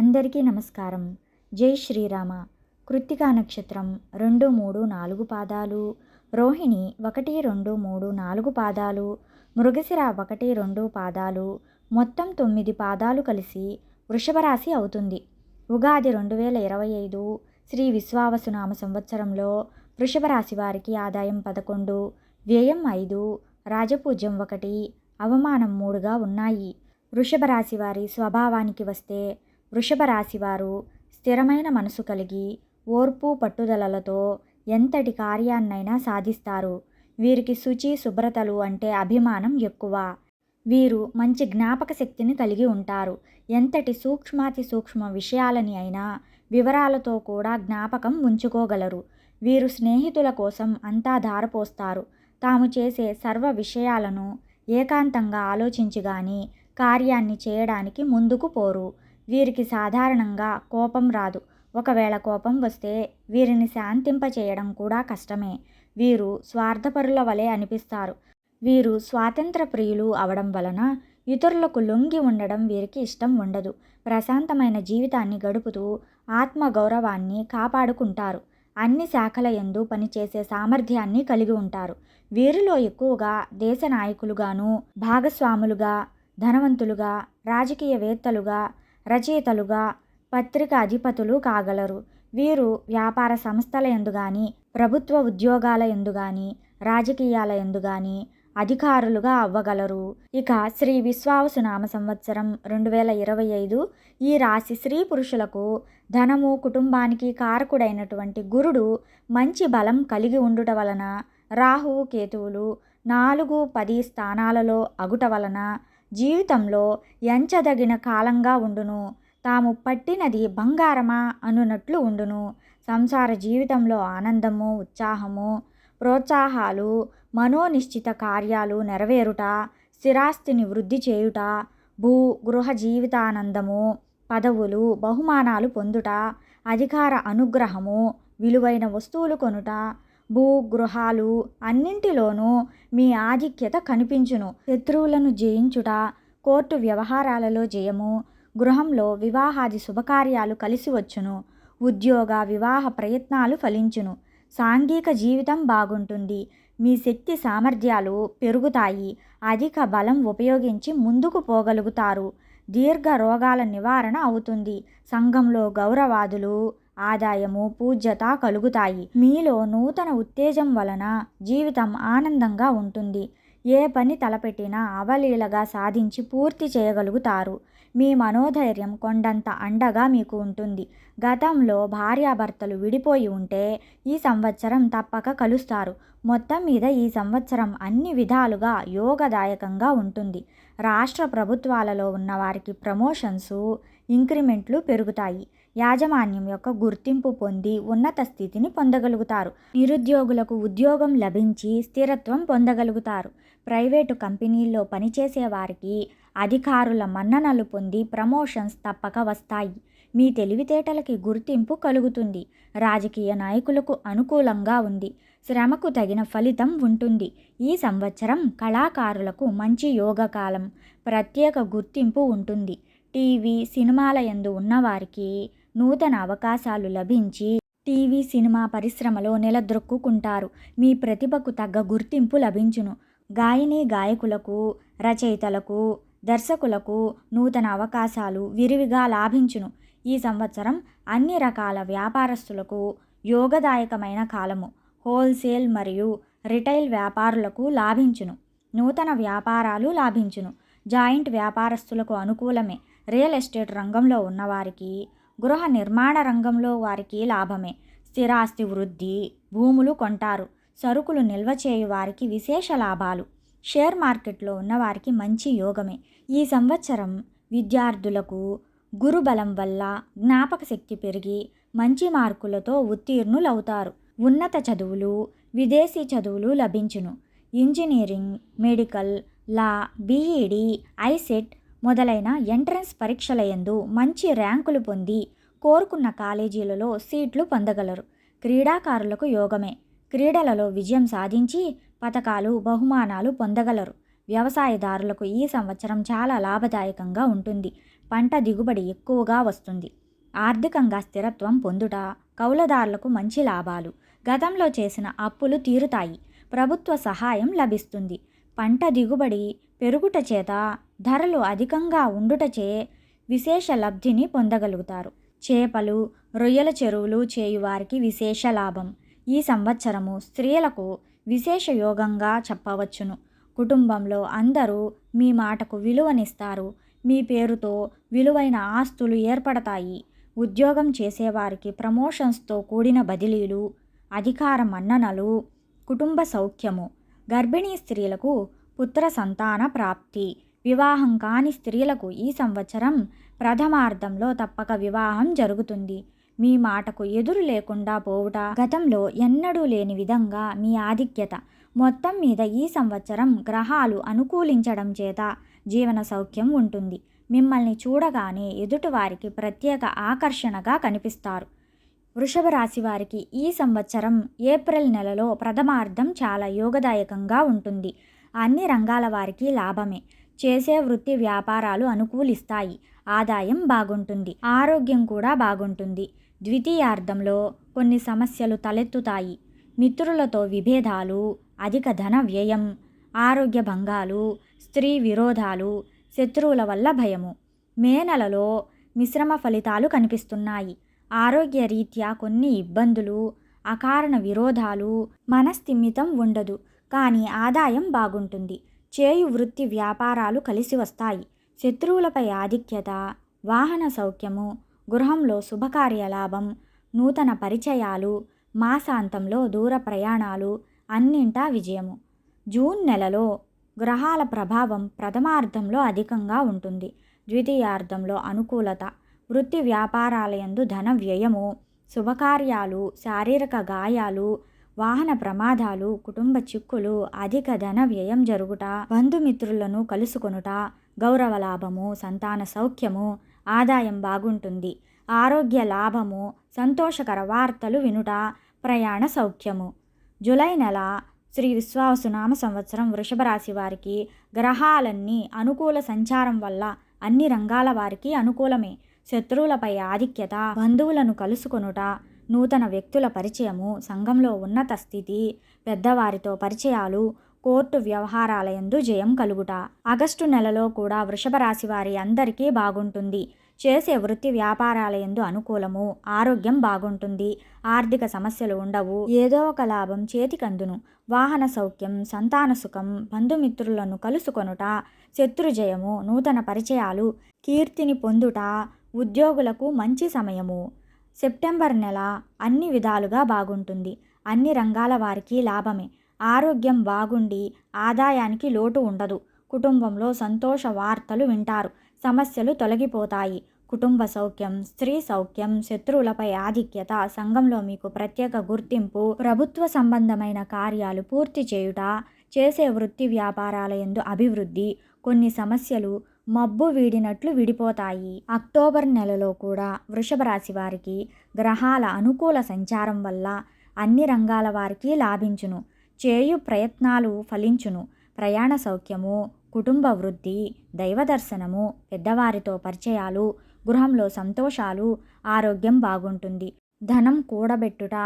అందరికీ నమస్కారం. జై శ్రీరామ. కృత్తికా నక్షత్రం రెండు మూడు నాలుగు పాదాలు. రోహిణి ఒకటి రెండు మూడు నాలుగు పాదాలు. మృగశిర ఒకటి రెండు పాదాలు. మొత్తం తొమ్మిది పాదాలు కలిసి వృషభరాశి అవుతుంది. ఉగాది రెండు వేల ఇరవై ఐదు శ్రీ విశ్వావసునామ సంవత్సరంలో వృషభరాశి వారికి ఆదాయం పదకొండు వ్యయం ఐదు రాజపూజ్యం ఒకటి అవమానం మూడుగా ఉన్నాయి. వృషభ రాశి వారి స్వభావానికి వస్తే వృషభ రాశివారు స్థిరమైన మనసు కలిగి ఓర్పు పట్టుదలలతో ఎంతటి కార్యాన్నైనా సాధిస్తారు. వీరికి శుచి శుభ్రతలు అంటే అభిమానం ఎక్కువ. వీరు మంచి జ్ఞాపక శక్తిని కలిగి ఉంటారు. ఎంతటి సూక్ష్మాతి సూక్ష్మ విషయాలని అయినా వివరాలతో కూడా జ్ఞాపకం ఉంచుకోగలరు. వీరు స్నేహితుల కోసం అంతా ధారపోస్తారు. తాము చేసే సర్వ విషయాలను ఏకాంతంగా ఆలోచించి కానీ కార్యాన్ని చేయడానికి ముందుకు పోరు. వీరికి సాధారణంగా కోపం రాదు. ఒకవేళ కోపం వస్తే వీరిని శాంతింపచేయడం కూడా కష్టమే. వీరు స్వార్థపరుల వలె అనిపిస్తారు. వీరు స్వాతంత్ర ప్రియులు అవడం వలన ఇతరులకు లొంగి ఉండడం వీరికి ఇష్టం ఉండదు. ప్రశాంతమైన జీవితాన్ని గడుపుతూ ఆత్మ గౌరవాన్ని కాపాడుకుంటారు. అన్ని శాఖల ఎందు పనిచేసే సామర్థ్యాన్ని కలిగి ఉంటారు. వీరిలో ఎక్కువగా దేశ నాయకులుగాను భాగస్వాములుగా ధనవంతులుగా రాజకీయవేత్తలుగా రచయితలుగా పత్రిక అధిపతులు కాగలరు. వీరు వ్యాపార సంస్థల యందు కానీ ప్రభుత్వ ఉద్యోగాల ఎందుగాని రాజకీయాల ఎందుగాని అధికారులుగా అవ్వగలరు. ఇక శ్రీ విశ్వావసునామ సంవత్సరం రెండు వేల ఇరవై ఐదు ఈ రాశి స్త్రీ పురుషులకు ధనము కుటుంబానికి కారకుడైనటువంటి గురుడు మంచి బలం కలిగి ఉండుట వలన రాహువు కేతువులు నాలుగు పది స్థానాలలో అగుట వలన జీవితంలో ఎంచదగిన కాలంగా ఉండును. తాము పట్టినది బంగారమా అనున్నట్లు ఉండును. సంసార జీవితంలో ఆనందము ఉత్సాహము ప్రోత్సాహాలు మనోనిశ్చిత కార్యాలు నెరవేరుట స్థిరాస్తిని వృద్ధి చేయుట భూ గృహ జీవితానందము పదవులు బహుమానాలు పొందుట అధికార అనుగ్రహము విలువైన వస్తువులు కొనుట భూ గృహాలు అన్నింటిలోనూ మీ ఆధిక్యత కనిపించును. శత్రువులను జయించుట కోర్టు వ్యవహారాలలో జయము గృహంలో వివాహాది శుభకార్యాలు కలిసి వచ్చును. ఉద్యోగ వివాహ ప్రయత్నాలు ఫలించును. సాంఘిక జీవితం బాగుంటుంది. మీ శక్తి సామర్థ్యాలు పెరుగుతాయి. అధిక బలం ఉపయోగించి ముందుకు పోగలుగుతారు. దీర్ఘ రోగాల నివారణ అవుతుంది. సంఘంలో గౌరవాదులు ఆదాయము పూజ్యత కలుగుతాయి. మీలో నూతన ఉత్తేజం వలన జీవితం ఆనందంగా ఉంటుంది. ఏ పని తలపెట్టినా అవలీలగా సాధించి పూర్తి చేయగలుగుతారు. మీ మనోధైర్యం కొండంత అండగా మీకు ఉంటుంది. గతంలో భార్యాభర్తలు విడిపోయి ఉంటే ఈ సంవత్సరం తప్పక కలుస్తారు. మొత్తం మీద ఈ సంవత్సరం అన్ని విధాలుగా యోగదాయకంగా ఉంటుంది. రాష్ట్ర ప్రభుత్వాలలో ఉన్న వారికి ప్రమోషన్స్ ఇంక్రిమెంట్లు పెరుగుతాయి. యాజమాన్యం యొక్క గుర్తింపు పొంది ఉన్నత స్థితిని పొందగలుగుతారు. నిరుద్యోగులకు ఉద్యోగం లభించి స్థిరత్వం పొందగలుగుతారు. ప్రైవేటు కంపెనీల్లో పనిచేసే వారికి అధికారుల మన్ననలు పొంది ప్రమోషన్స్ తప్పక వస్తాయి. మీ తెలివితేటలకి గుర్తింపు కలుగుతుంది. రాజకీయ నాయకులకు అనుకూలంగా ఉంది. శ్రమకు తగిన ఫలితం ఉంటుంది. ఈ సంవత్సరం కళాకారులకు మంచి యోగకాలం ప్రత్యేక గుర్తింపు ఉంటుంది. టీవీ సినిమాల యందు ఉన్నవారికి నూతన అవకాశాలు లభించి టీవీ సినిమా పరిశ్రమలో నిలదొక్కుంటారు మీ ప్రతిభకు తగ్గ గుర్తింపు లభించును. గాయని గాయకులకు రచయితలకు దర్శకులకు నూతన అవకాశాలు విరివిగా లాభించును. ఈ సంవత్సరం అన్ని రకాల వ్యాపారస్తులకు యోగదాయకమైన కాలము. హోల్సేల్ మరియు రిటైల్ వ్యాపారులకు లాభించును. నూతన వ్యాపారాలు లాభించును. జాయింట్ వ్యాపారస్తులకు అనుకూలమే. రియల్ ఎస్టేట్ రంగంలో ఉన్నవారికి గృహ నిర్మాణ రంగంలో వారికి లాభమే. స్థిరాస్తి వృద్ధి భూములు కొంటారు. సరుకులు నిల్వ చేయు వారికి విశేష లాభాలు. షేర్ మార్కెట్లో ఉన్నవారికి మంచి యోగమే. ఈ సంవత్సరం విద్యార్థులకు గురుబలం వల్ల జ్ఞాపక శక్తి పెరిగి మంచి మార్కులతో ఉత్తీర్ణులవుతారు. ఉన్నత చదువులు విదేశీ చదువులు లభించును. Engineering medical law B Ed ICET మొదలైన ఎంట్రన్స్ పరీక్షల యందు మంచి ర్యాంకులు పొంది కోరుకున్న కాలేజీలలో సీట్లు పొందగలరు. క్రీడాకారులకు యోగమే. క్రీడలలో విజయం సాధించి పథకాలు బహుమానాలు పొందగలరు. వ్యవసాయదారులకు ఈ సంవత్సరం చాలా లాభదాయకంగా ఉంటుంది. పంట దిగుబడి ఎక్కువగా వస్తుంది. ఆర్థికంగా స్థిరత్వం పొందుట కౌలదారులకు మంచి లాభాలు. గతంలో చేసిన అప్పులు తీరుతాయి. ప్రభుత్వ సహాయం లభిస్తుంది. పంట దిగుబడి పెరుగుట చేత ధరలు అధికంగా ఉండుటచే విశేష లబ్ధిని పొందగలుగుతారు. చేపలు రొయ్యల చెరువులు చేయువారికి విశేష లాభం. ఈ సంవత్సరము స్త్రీలకు విశేష యోగంగా చెప్పవచ్చును. కుటుంబంలో అందరూ మీ మాటకు విలువనిస్తారు. మీ పేరుతో విలువైన ఆస్తులు ఏర్పడతాయి. ఉద్యోగం చేసేవారికి ప్రమోషన్స్తో కూడిన బదిలీలు అధికార మన్ననలు కుటుంబ సౌఖ్యము. గర్భిణీ స్త్రీలకు పుత్ర సంతాన ప్రాప్తి. వివాహం కాని స్త్రీలకు ఈ సంవత్సరం ప్రథమార్థంలో తప్పక వివాహం జరుగుతుంది. మీ మాటకు ఎదురు లేకుండా పోవుట. గతంలో ఎన్నడూ లేని విధంగా మీ ఆధిక్యత. మొత్తం మీద ఈ సంవత్సరం గ్రహాలు అనుకూలించడం చేత జీవన సౌఖ్యం ఉంటుంది. మిమ్మల్ని చూడగానే ఎదుటివారికి ప్రత్యేక ఆకర్షణగా కనిపిస్తారు. వృషభ రాశి వారికి ఈ సంవత్సరం ఏప్రిల్ నెలలో ప్రథమార్థం చాలా యోగదాయకంగా ఉంటుంది. అన్ని రంగాల వారికి లాభమే. చేసే వృత్తి వ్యాపారాలు అనుకూలిస్తాయి. ఆదాయం బాగుంటుంది. ఆరోగ్యం కూడా బాగుంటుంది. ద్వితీయార్థంలో కొన్ని సమస్యలు తలెత్తుతాయి. మిత్రులతో విభేదాలు అధిక ధన వ్యయం ఆరోగ్య భంగాలు స్త్రీ విరోధాలు శత్రువుల వల్ల భయము. మే నెలలో మిశ్రమ ఫలితాలు కనిపిస్తున్నాయి. ఆరోగ్య రీత్యా కొన్ని ఇబ్బందులు అకారణ విరోధాలు మనస్థిమితం ఉండదు. కానీ ఆదాయం బాగుంటుంది. చేయు వృత్తి వ్యాపారాలు కలిసి వస్తాయి. శత్రువులపై ఆధిక్యత వాహన సౌఖ్యము గృహంలో శుభకార్య లాభం నూతన పరిచయాలు మాసాంతంలో దూర ప్రయాణాలు అన్నింటా విజయము. జూన్ నెలలో గ్రహాల ప్రభావం ప్రథమార్థంలో అధికంగా ఉంటుంది. ద్వితీయార్థంలో అనుకూలత వృత్తి వ్యాపారాలయందు ధన వ్యయము శుభకార్యాలు శారీరక గాయాలు వాహన ప్రమాదాలు కుటుంబ చిక్కులు అధిక ధన వ్యయం జరుగుట బంధుమిత్రులను కలుసుకొనుట గౌరవ లాభము సంతాన సౌఖ్యము ఆదాయం బాగుంటుంది. ఆరోగ్య లాభము సంతోషకర వార్తలు వినుట ప్రయాణ సౌఖ్యము. జూలై నెల శ్రీ విశ్వావసునామ సంవత్సరం వృషభ రాశి వారికి గ్రహాలన్నీ అనుకూల సంచారం వల్ల అన్ని రంగాల వారికి అనుకూలమే. శత్రువులపై ఆధిక్యత బంధువులను కలుసుకొనుట నూతన వ్యక్తుల పరిచయము సంఘంలో ఉన్నత స్థితి పెద్దవారితో పరిచయాలు కోర్టు వ్యవహారాలయందు జయం కలుగుట. ఆగస్టు నెలలో కూడా వృషభ రాశి వారి అందరికీ బాగుంటుంది. చేసే వృత్తి వ్యాపారాలయందు అనుకూలము ఆరోగ్యం బాగుంటుంది. ఆర్థిక సమస్యలు ఉండవు ఏదో ఒక లాభం చేతికందును. వాహన సౌఖ్యం సంతాన సుఖం బంధుమిత్రులను కలుసుకొనుట శత్రుజయము నూతన పరిచయాలు కీర్తిని పొందుట ఉద్యోగులకు మంచి సమయము. సెప్టెంబర్ నెల అన్ని విధాలుగా బాగుంటుంది. అన్ని రంగాల వారికి లాభమే. ఆరోగ్యం బాగుండి ఆదాయానికి లోటు ఉండదు. కుటుంబంలో సంతోష వార్తలు వింటారు. సమస్యలు తొలగిపోతాయి. కుటుంబ సౌఖ్యం స్త్రీ సౌఖ్యం శత్రువులపై ఆధిక్యత సంఘంలో మీకు ప్రత్యేక గుర్తింపు ప్రభుత్వ సంబంధమైన కార్యాలు పూర్తి చేయుట చేసే వృత్తి వ్యాపారాల యందు అభివృద్ధి కొన్ని సమస్యలు మబ్బు వీడినట్లు విడిపోతాయి. అక్టోబర్ నెలలో కూడా వృషభ రాశి వారికి గ్రహాల అనుకూల సంచారం వల్ల అన్ని రంగాల వారికి లాభించును. చేయు ప్రయత్నాలు ఫలించును. ప్రయాణ సౌఖ్యము కుటుంబ వృద్ధి దైవ దర్శనము పెద్దవారితో పరిచయాలు గృహంలో సంతోషాలు ఆరోగ్యం బాగుంటుంది. ధనం కూడబెట్టుట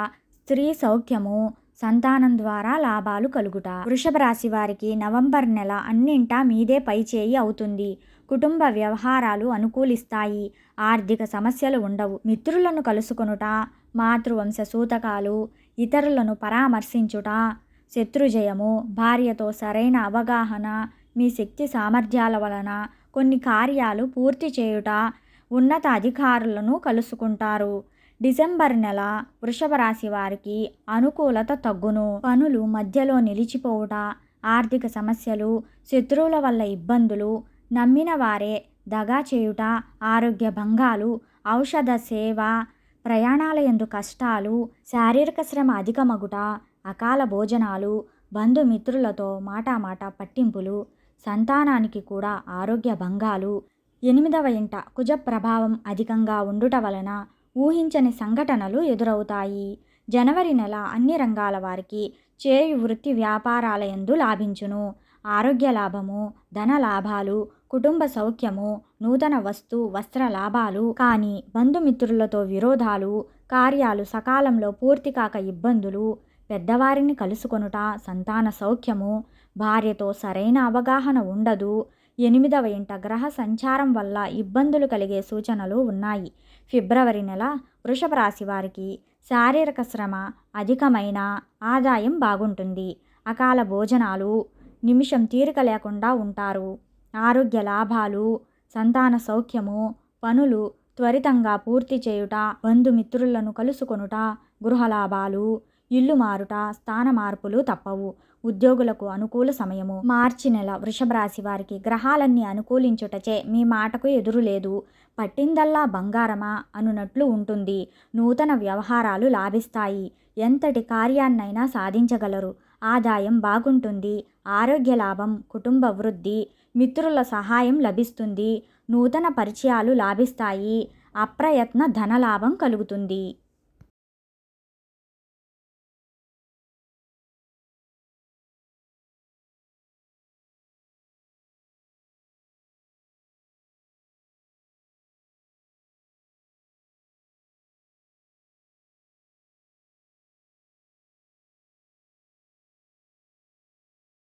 స్త్రీ సౌఖ్యము సంతానం ద్వారా లాభాలు కలుగుట. వృషభ రాశి వారికి నవంబర్ నెల అన్నింటా మీదే పైచేయి అవుతుంది. కుటుంబ వ్యవహారాలు అనుకూలిస్తాయి. ఆర్థిక సమస్యలు ఉండవు. మిత్రులను కలుసుకొనుట మాతృవంశ సూతకాలు ఇతరులను పరామర్శించుట శత్రుజయము. భార్యతో సరైన అవగాహన మీ శక్తి సామర్థ్యాల వలన కొన్ని కార్యాలు పూర్తి చేయుట ఉన్నత అధికారులను కలుసుకుంటారు. డిసెంబర్ నెల వృషభ రాశి వారికి అనుకూలత తగ్గును. పనులు మధ్యలో నిలిచిపోవుట ఆర్థిక సమస్యలు శత్రువుల వల్ల ఇబ్బందులు నమ్మిన వారే దగా చేయుట ఆరోగ్య భంగాలు ఔషధ సేవ ప్రయాణాల యందు కష్టాలు శారీరక శ్రమ అధికమగుట అకాల భోజనాలు బంధుమిత్రులతో మాటామాట పట్టింపులు సంతానానికి కూడా ఆరోగ్య భంగాలు. ఎనిమిదవ ఇంట కుజ ప్రభావం అధికంగా ఉండుట వలన ఊహించని సంఘటనలు ఎదురవుతాయి. జనవరి నెల అన్ని రంగాల వారికి చేయు వృత్తి వ్యాపారాల ఎందు లాభించును. ఆరోగ్య లాభము ధన లాభాలు కుటుంబ సౌఖ్యము నూతన వస్తు వస్త్ర లాభాలు. కానీ బంధుమిత్రులతో విరోధాలు కార్యాలు సకాలంలో పూర్తి కాక ఇబ్బందులు. పెద్దవారిని కలుసుకొనుట సంతాన సౌఖ్యము. భార్యతో సరైన అవగాహన ఉండదు. ఎనిమిదవ ఇంట గ్రహ సంచారం వల్ల ఇబ్బందులు కలిగే సూచనలు ఉన్నాయి. ఫిబ్రవరి నెల వృషభ రాశి వారికి శారీరక శ్రమ అధికమైన ఆదాయం బాగుంటుంది. అకాల భోజనాలు నిమిషం తీరిక లేకుండా ఉంటారు. ఆరోగ్య లాభాలు సంతాన సౌఖ్యము పనులు త్వరితంగా పూర్తి చేయుట బంధుమిత్రులను కలుసుకొనుట గృహ లాభాలు ఇల్లు మారుట స్థాన మార్పులు తప్పవు. ఉద్యోగులకు అనుకూల సమయము. మార్చి నెల వృషభ రాశి వారికి గ్రహాలన్నీ అనుకూలించుటచే మీ మాటకు ఎదురు లేదు. పట్టిందల్లా బంగారమా అనునట్లు ఉంటుంది. నూతన వ్యవహారాలు లాభిస్తాయి. ఎంతటి కార్యాన్నైనా సాధించగలరు. ఆదాయం బాగుంటుంది ఆరోగ్య లాభం కుటుంబ వృద్ధి మిత్రుల సహాయం లభిస్తుంది నూతన పరిచయాలు లాభిస్తాయి అప్రయత్న ధనలాభం కలుగుతుంది.